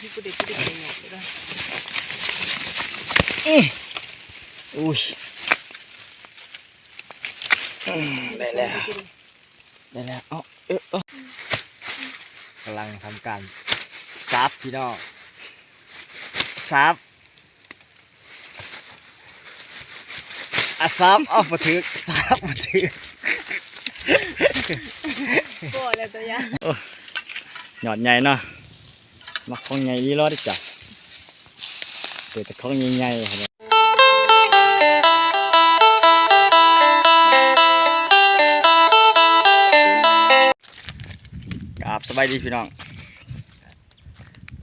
ที่กูเด็กกูเด็กอะไรเงี้ยเลยนะอุ้ยอืมได้แล้วได้แล้วเอ้าเอ๊ะเอ้ากำลังทำการซับพี่น้องซับอะซับเอ้ามาถือซับมาถือก็แล้วตัวยาหยอดใหญ่เนาะ มักของใหญ่ลีรอดจ้ะเกิดแต่ของใหญ่ๆครับกราบสบายดีพี่น้อง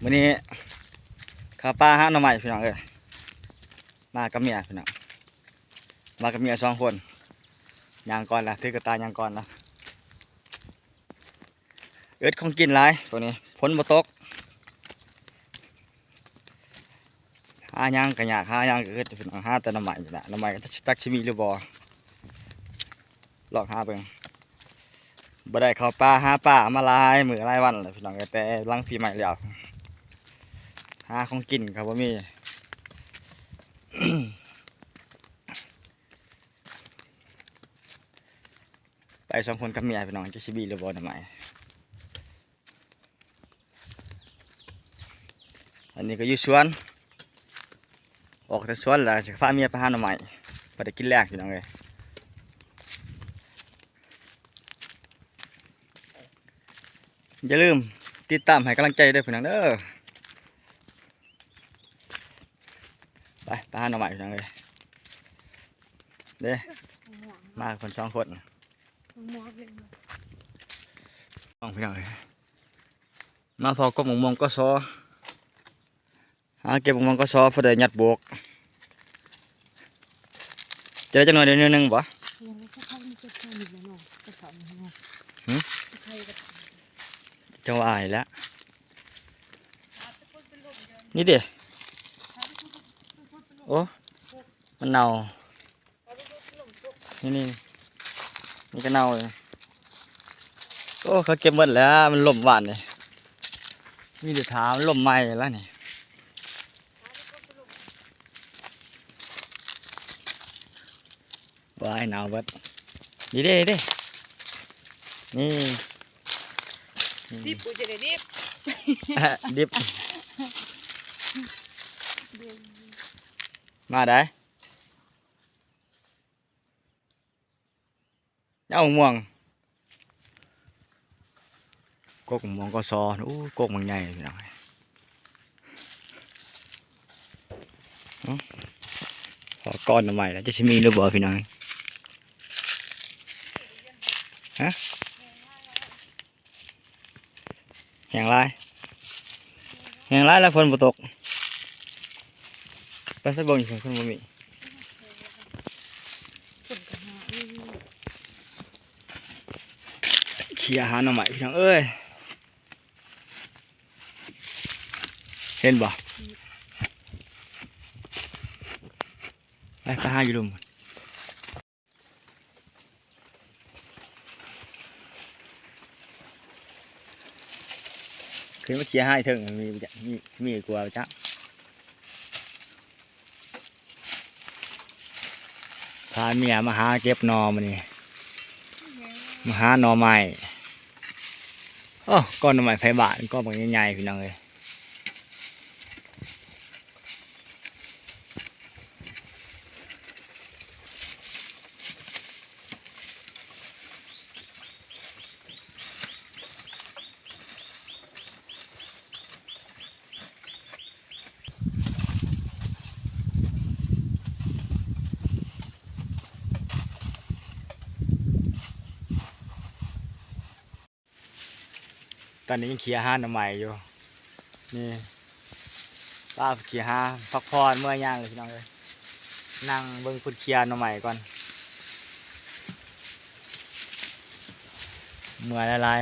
มื้อนี้ข้าปลาหาหน่อไม้พี่น้องเอ้ยมากับเมียพี่น้องมากับเมียสองคนยางก่อนละถือกระตายยางก่อนละเอิดของกินหลายตัวนี้ฝนบ่ตก หาหยังก็ยากหายังก็เอิดพี่น้องหาแต่น้ำใหม่นี่แหละน้ำใหม่ก็จักสิมีหรือบ่ลองหาเบิ่งบ่ได้เข้าป่าหาป่ามาลายมือหลายวันแล้วพี่น้องแต่ลังปีใหม่แล้วหาของกินครับบ่มีไปสองคนกับเมียพี่น้องจะสิบีหรือบ่หน้ำใหม่อันนี้ก็อยู่สวน ออกแต่สวนแล้วสิพาเมียไปหาหน่อไม้ไปได้กินแรกพี่น้องเลยอย่าลืมติดตามให้กำลังใจด้วยพี่น้องเด้อไปไปหาหน่อไม้พี่น้องเลยเด้มาคนสองคนสองพี่น้องเลยมาพอก็มงมงก็ซอ หาเก็บมองก็ซอพอได้ยัดโบกจะได้จังหน่อยเดียวนิดนึงบ่ยังไม่ค่อยมีจะใช่หรือเนาะกระสอบเนาะหืมใช่กระสอบจังหวะอายแล้วนี่เด้โอ้มันเน่านี่นี่นี่ก็เน่าเลยโอ้เขาเก็บหมดแล้วมันล่มหวานเลยมีแต่ถามนล่มใหม่แล้วนี่ ว้ายหนาวเบิดนี่เด้นี่เด้นี่ดิบกูจะได้ดิบดิบมาได้เอาม่วงกกม่วงก็ซออู้กกมันใหญ่พี่น้องเอ้าขอก้อนหน่อใหม่แล้วจะชิมีหรือเปล่าพี่น้อง ฮะแหงไรแหงไรแล้วฝนบ่ตกไปใส่บ่งอยู่ฝนบ่มีเขี่ยหาหน่อใหม่พี่น้องเอ้ยเห็นบ่ไปไปหาอยู่ลุมก่อน ขึ้นมาเขี่ยให้ถึงมีมีมีกลัวจ้ะพาเมียมาหาเก็บนอมานี่มาหาน่อไม้โอ้ก้อนน่อไม้ไฟบาทก้อนบางใหญ่ๆพี่น้องเลย ตอนนี้ยังเขี่ยห้าหน่อไม้อยู่ นี่ป้าเขี่ยห้าพักผ่อนเมื่อย่างเลยพี่น้องเลยนั่งเบิ่งคุณเขี่ยหน่อไม้ก่อนเมื่อยละลาย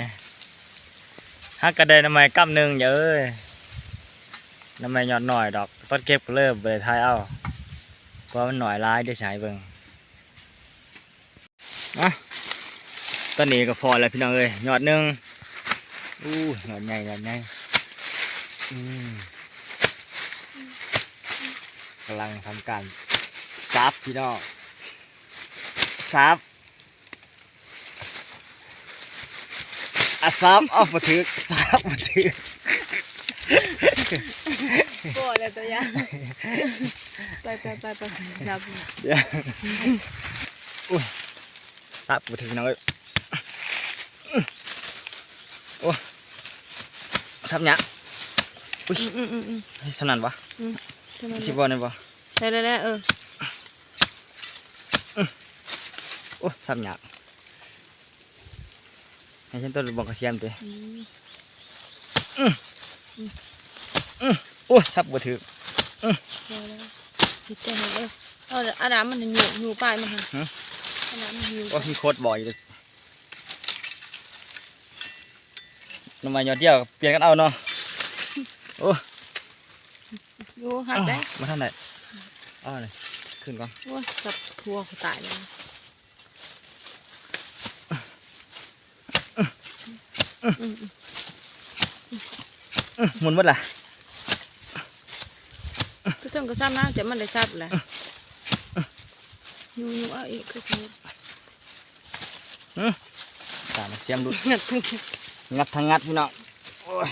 ฮักกระเด็นหน่อไม้กำหนึ่งเยอะหน่อไม้หยอดหน่อยดอกต้นเก็บก็เริ่มเบยทายเอาเพราะมันหน่อยร้ายได้ใช้เบิ่งนะตอนนี้ก็พอแล้วพี่น้องเอ้ยหยอดหนึ่ง อู้หยอดใหญ่หยอดใหญ่อืมกำลังทำการซับพี่น้องซับอะซับเอามาถึกซับมาถึกโกรธเลยตัวอยางไปไปไปไปจับเดี๋ยวอุ้ยซับมาถึกพี่น้องเอ้ยโอ้ ซับเนี้ยอุ้ยอืมอืมอืมเฮ้ยสนั่นปะใช่ไหมชิบอลนี่ปะใช่แล้วเออโอ้ซับเนี้ยให้ฉันตัวบอกกระเทียมตัวอืมโอ้ซับมาถึกใช่แล้วคิดใจเออเอาอาดามมันอยู่อยู่ปลายมันค่ะฮะอาดามมันอยู่โอ้มีโคตรบ่อยเลย น้ำมันยอดเดียวเปลี่ยนกันเอาเนาะโอ้อยู่หัดได้มาทางไหนอ้าวนี่ขึ้นก่อนโอ้ยจับทัวเขาตายแล้วอืมอืมอื้อหมุนหมดละก็ต้องก็ซ้ำนะแต่มันได้ซับแหละอยู่อยู่เอาอีกคือคือตามเสียมดูงัดถึ งงัดทางงัดพี่น้องโอ้ย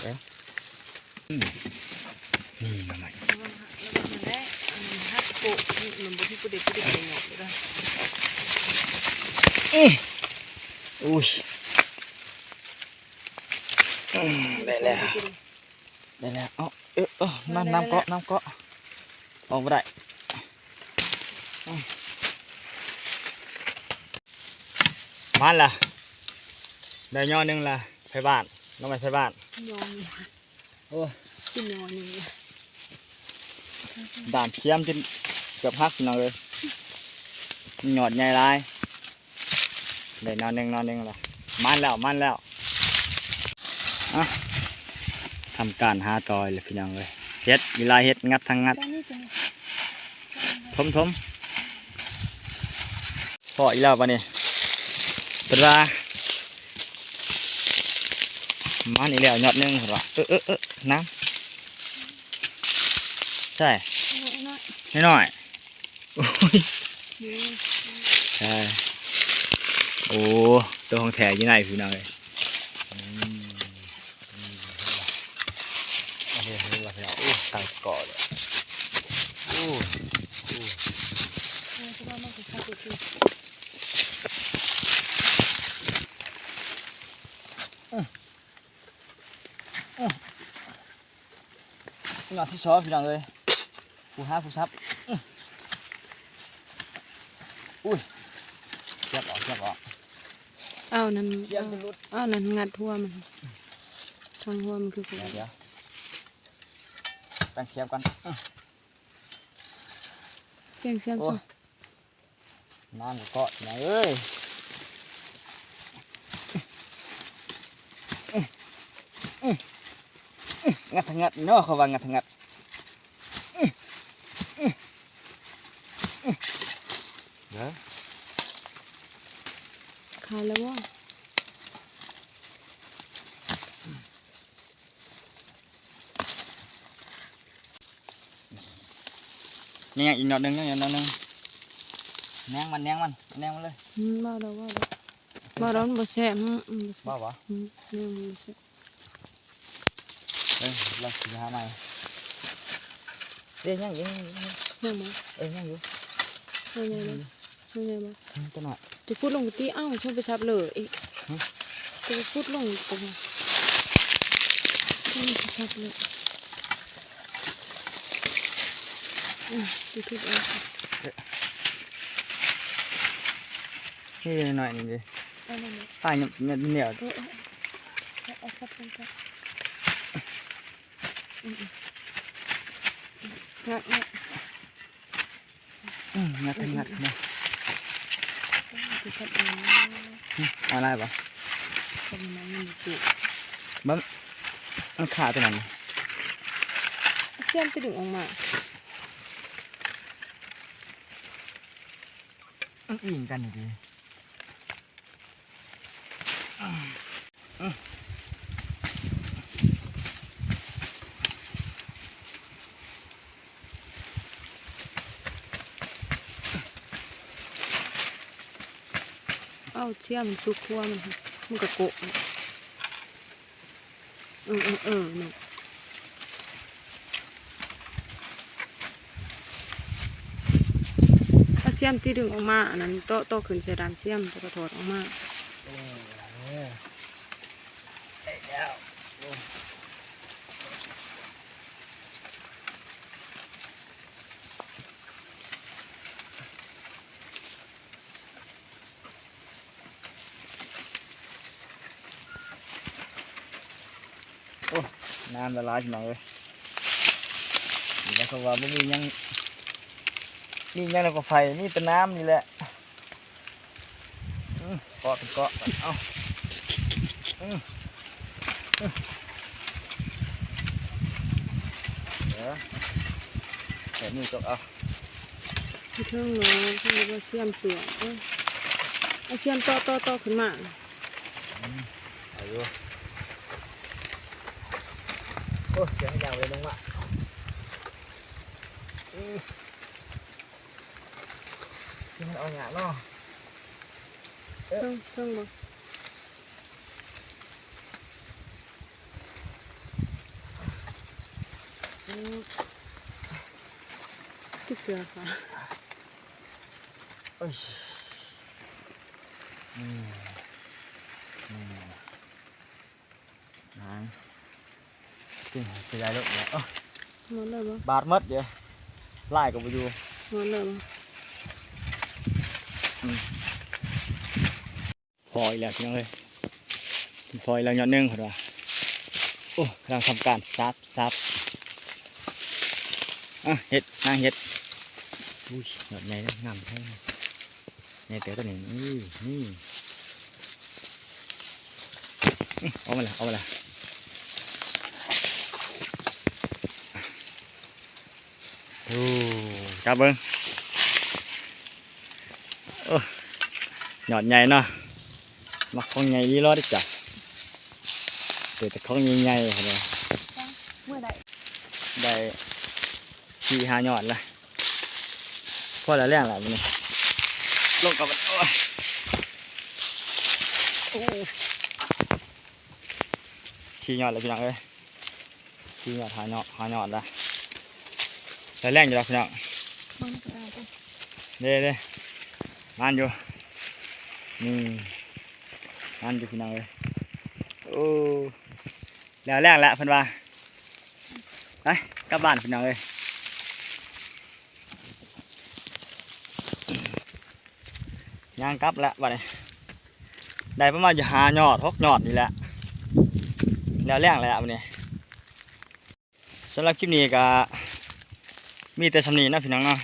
เดี๋ยวอืมนี่มาใหม่มันได้อันนี้ฮักโปะนี่มันบ่ที่ประเด็ดประเด็ดเลยเนาะเลยอื้ออุ้ยอืมได้แล้วได้แล้วเอาเออเออน้ำน้ำเกาะน้ำเกาะออกมาได้อื มมันล่ะ ได้ยอหนึงล่ะไปบ้านน้องไปไปบ้านยอมโอ้ยกินยอนี่ด่านเชียมจนเกือบหักพี่น้องเลยหยอดใหญ่หลายได้นอนหนึ่งนอนหนึ่งล่ะมันแล้วมันแล้วอะทำการหาตอยเลยพี่น้องเลยเฮ็ดเวลาเฮ็ดงัดทางงัดตอนนี้จะทมทมพออีกแล้วปะเนี่ย เป็นว่ามันอีกแล้วหยอดหนึงเหรอเออเออเออน้ำใช่น้อยนิดหน่อยโอ้ยนี่ใช่โอ้ตัวของแถอยู่ไหนพี่น้องเลยอืมอืมโอเคเห็นแล้วพี่น้องโอ้ตั้งเกาะเลยโอ้โอ้ เพราะว่ามันก็ชอบกิน หยอดที่สองพี่น้องเลยผู้ห้าผู้ซับอื้ออุ้ยเจ็บออกเจ็บออกอ้าวนั่นเสียงเป็นรุดอ้าวนั่นงัดหัวมันทางหัวมันคือเดี๋ยวเดี๋ยวตั้งเสียบกันอื้อเพียงเสียมโอ้จ้ะน้ำก็เกาะพี่น้องเอ้ยอื้ออื้ออื้อ งัดทางงัดเนาะเขาว่างัดทางงัดอื้ออื้ออื้อเดี๋ยวขายแล้วว่านี่ไงอีกหนอดหนึ่งนี่อีกหนอดหนึ่งแนงมันแนงมันแนงมันเลยอืมบ้าแล้วว่าแล้วบ้าแล้วมันบ่แซ่บอืมอืมบ่แซ่บ้าบวะอืมเนี่ยมันบ่แซ่บ เอ้ยเราสิหาใหม่เอ้ยยังยู่ยังยังบ่เอ้ยยังอยู่ยังไงบ่ยังไงบ่อืมตัวหน่อยจะพูดลงตีอ้าวชอบไปซับเลยอีกจะพูดลงตรงนี่ไปซับเลยอืมดูทุกอันนี่หน่อยหนึงดิป่ายเนี่ยเนี่ยเหนียว เออเอาเอาซับล งัดงัดอืมงัดงัดนะเองอืมาอะไรปะมมันมันขาดตัวนั้นเชื่อมจะดึงออกมาอืมอิงกันดิอืม อืมเชี่ยมันซุกขั้วมันค่ะมันกระโกะเออเออเออเนาะถ้าเชี่ยมที่ดึงออกมาอันนั้นโตะโตะขึ้นใส่ดามเชี่ยมจะกระถอดออกมา น้ำละลายพี่น้องเลยนี่แล้วก็ว่าไม่มีหยังนี่ยังแล้วก็ไฟนี่แต่น้ำนี่แหละอืมเกาะเป็นเกาะเอาอืมอืมเดี๋ยวแต่นี่ก็เอาที่เทิงเนาะที่เรียกว่าเชี่ยมเสือเอ้ยเอาเชี่ยมโตะโตะโตะขึ้นมาเอาอยู่ โอ้ยเสียงยาวเลยน้องวะอืมที่มันเอาหยาเนาะ เทิงเทิงบ่ที่เสือค่ะ โอ้ยอืมอืมนางจริง เสียดายลูกเนี่ยเอ้าหมดเลยบ่บาดหมดเดี๋ยวไล่กับไปอยู่หมดเลยบ่พออีกแล้วพี่น้องเลยพออีกแล้วยอดหนึ่งเหรอโอ้กำลังทำการซับซับอะเห็ดนางเห็ดอุ้ยยอดใหญ่นะงามแท้ใหญ่เต๋อตัวนี้นี่นี่อื้อเอามาละเอามาละ โอ้จับเบิ้งโอ้ยอดใหญ่เนาะมักของใหญ่ดีรอดจ้ะเดี๋ยวแต่ของใหญ่ๆเหรอเมื่อใดได้สี่ห้าหยอดละพอแล้วแรงล้วมันลงกับมันโอ้ยสี่หยอดเลยพี่น้องเอ้ยสี่หยอดหาหยอดหาหยอดละ แล้วแรงอยู่แล้วพี่น้องมันก็ได้จ้ะเด้เด้งานอยู่นี่งานอยู่พี่น้องเอ้ยโอ้แล้วแรงแล้วเพิ่นว่าไปกลับบ้านพี่น้องเอ้ยย่างกลับแล้วบัดนี้ได้ประมาณจะหายอดหกยอดนี่แหละแล้วแรงแล้ววันนี้สำหรับคลิปนี้ก็ มีแต่สำนีนะพี่น้องเนาะ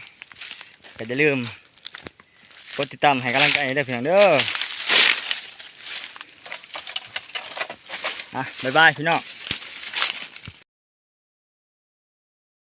ก็อย่าลืมกดติดตามให้กำลังใจได้วยพี่น้องเด้ออะบ๊ายบายพี่น้อง